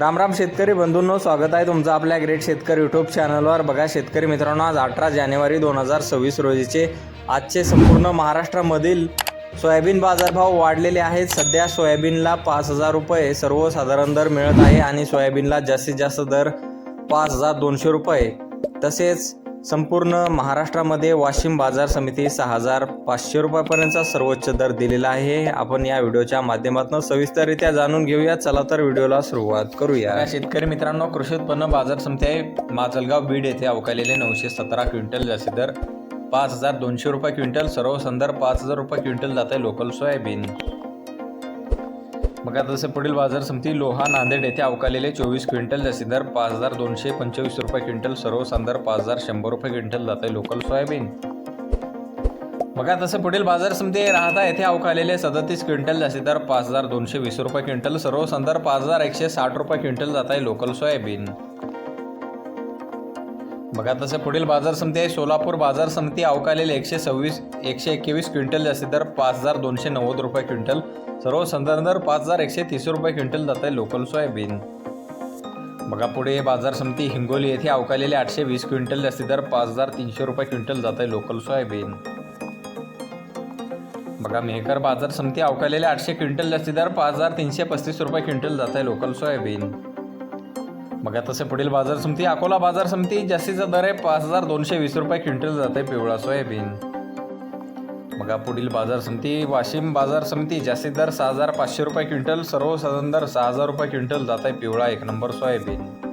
राम राम शेतकरी बंधूंनो स्वागत आहे तुमचं आपल्या ग्रेट शेतकरी यूट्यूब चॅनलवर बघा शेतकरी मित्रांनो आज अठरा जानेवारी दोन हजार सव्वीस रोजीचे आजचे संपूर्ण महाराष्ट्रामधील सोयाबीन बाजारभाव वाढलेले आहेत. सध्या सोयाबीनला पाच हजार रुपये सर्वसाधारण दर मिळत आहे आणि सोयाबीनला जास्तीत जास्त दर पाच हजार दोनशे रुपये. तसेच संपूर्ण महाराष्ट्रामध्ये वाशिम बाजार समिती सहा हजार पाचशे रुपयापर्यंतचा सर्वोच्च दर दिलेला आहे. आपण या व्हिडिओच्या माध्यमातून सविस्तररित्या जाणून घेऊया. चला तर व्हिडिओला सुरुवात करूया. शेतकरी मित्रांनो कृषी उत्पन्न बाजार समिती आहे. माजलगाव बीड येथे अवकालेले नऊशे सतरा क्विंटल जास्ती दर पाच हजार दोनशे रुपये क्विंटल. सर्व संदर्भ पाच हजार रुपये क्विंटल जात आहे लोकल सोयाबीन. बघा तसं पुढील बाजार समिती लोहा नांदेड येथे अवकालेले चोवीस क्विंटल जास्ती दर पाच हजार दोनशे पंचवीस रुपये क्विंटल सर्व सांदर पाच हजार शंभर रुपये क्विंटल जात आहे लोकल सोयाबीन. बघा तसं पुढील बाजार समिती राहता येथे अवकालेले सदतीस क्विंटल जास्ती दर पाच हजार दोनशे वीस रुपये क्विंटल सर्व सांदर पाच हजार एकशे साठ रुपये क्विंटल जात आहे लोकल सोयाबीन. बघा तसं पुढील बाजार समिती आहे. सोलापूर बाजार समिती अवकालेले एकशे सव्वीस एकशे एकवीस क्विंटल जास्ती दर पाच हजार दोनशे नव्वद रुपये क्विंटल. सर्व संदर्भ दर पाच हजार एकशे तीस रुपये क्विंटल जात आहे लोकल सोयाबीन. बघा पुढे बाजार समिती हिंगोली येथे अवकालेले आठशे वीस क्विंटल जास्ती दर पाच हजार तीनशे रुपये क्विंटल जात आहे लोकल सोयाबीन. बघा मेहकर बाजार समिती अवकालेले आठशे क्विंटल जास्ती दर पाच हजार तीनशे पस्तीस रुपये क्विंटल जात आहे लोकल सोयाबीन. बघा तसे पुढील बाजार समिती अकोला बाजार समिती जास्तीचा दर आहे पाच हजार दोनशे वीस रुपये क्विंटल जात आहे पिवळा सोयाबीन. बघा पुढील बाजार समिती वाशिम बाजार समिती जास्तीत दर सहा हजार पाचशे रुपये क्विंटल सर्वसाधारण दर सहा हजार रुपये क्विंटल जात आहे पिवळा एक नंबर सोयाबीन.